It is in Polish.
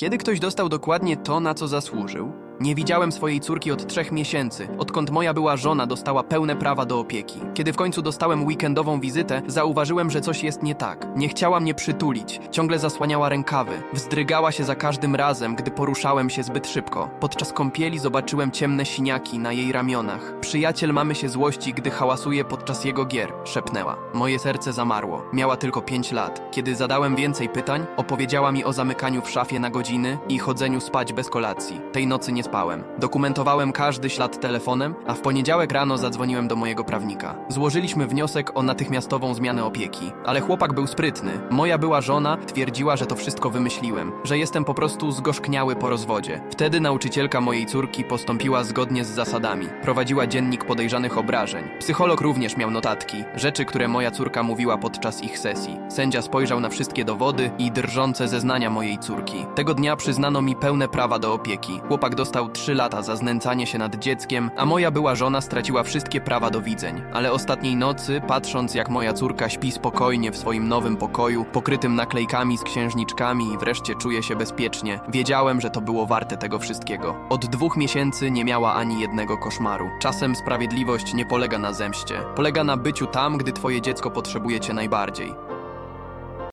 Kiedy ktoś dostał dokładnie to, na co zasłużył? Nie widziałem swojej córki od trzech miesięcy, odkąd moja była żona dostała pełne prawa do opieki. Kiedy w końcu dostałem weekendową wizytę, zauważyłem, że coś jest nie tak. Nie chciała mnie przytulić, ciągle zasłaniała rękawy. Wzdrygała się za każdym razem, gdy poruszałem się zbyt szybko. Podczas kąpieli zobaczyłem ciemne siniaki na jej ramionach. Przyjaciel mamy się złości, gdy hałasuje podczas jego gier, szepnęła. Moje serce zamarło. Miała tylko pięć lat. Kiedy zadałem więcej pytań, opowiedziała mi o zamykaniu w szafie na godziny i chodzeniu spać bez kolacji. Tej nocy nie spałem. Dokumentowałem każdy ślad telefonem, a w poniedziałek rano zadzwoniłem do mojego prawnika. Złożyliśmy wniosek o natychmiastową zmianę opieki, ale chłopak był sprytny. Moja była żona twierdziła, że to wszystko wymyśliłem, że jestem po prostu zgorzkniały po rozwodzie. Wtedy nauczycielka mojej córki postąpiła zgodnie z zasadami. Prowadziła dziennik podejrzanych obrażeń. Psycholog również miał notatki, rzeczy, które moja córka mówiła podczas ich sesji. Sędzia spojrzał na wszystkie dowody i drżące zeznania mojej córki. Tego dnia przyznano mi pełne prawa do opieki. Chłopak dostał 3 lata za znęcanie się nad dzieckiem, a moja była żona straciła wszystkie prawa do widzeń. Ale ostatniej nocy, patrząc jak moja córka śpi spokojnie w swoim nowym pokoju, pokrytym naklejkami z księżniczkami i wreszcie czuje się bezpiecznie, wiedziałem, że to było warte tego wszystkiego. Od dwóch miesięcy nie miała ani jednego koszmaru. Czasem sprawiedliwość nie polega na zemście. Polega na byciu tam, gdy twoje dziecko potrzebuje cię najbardziej.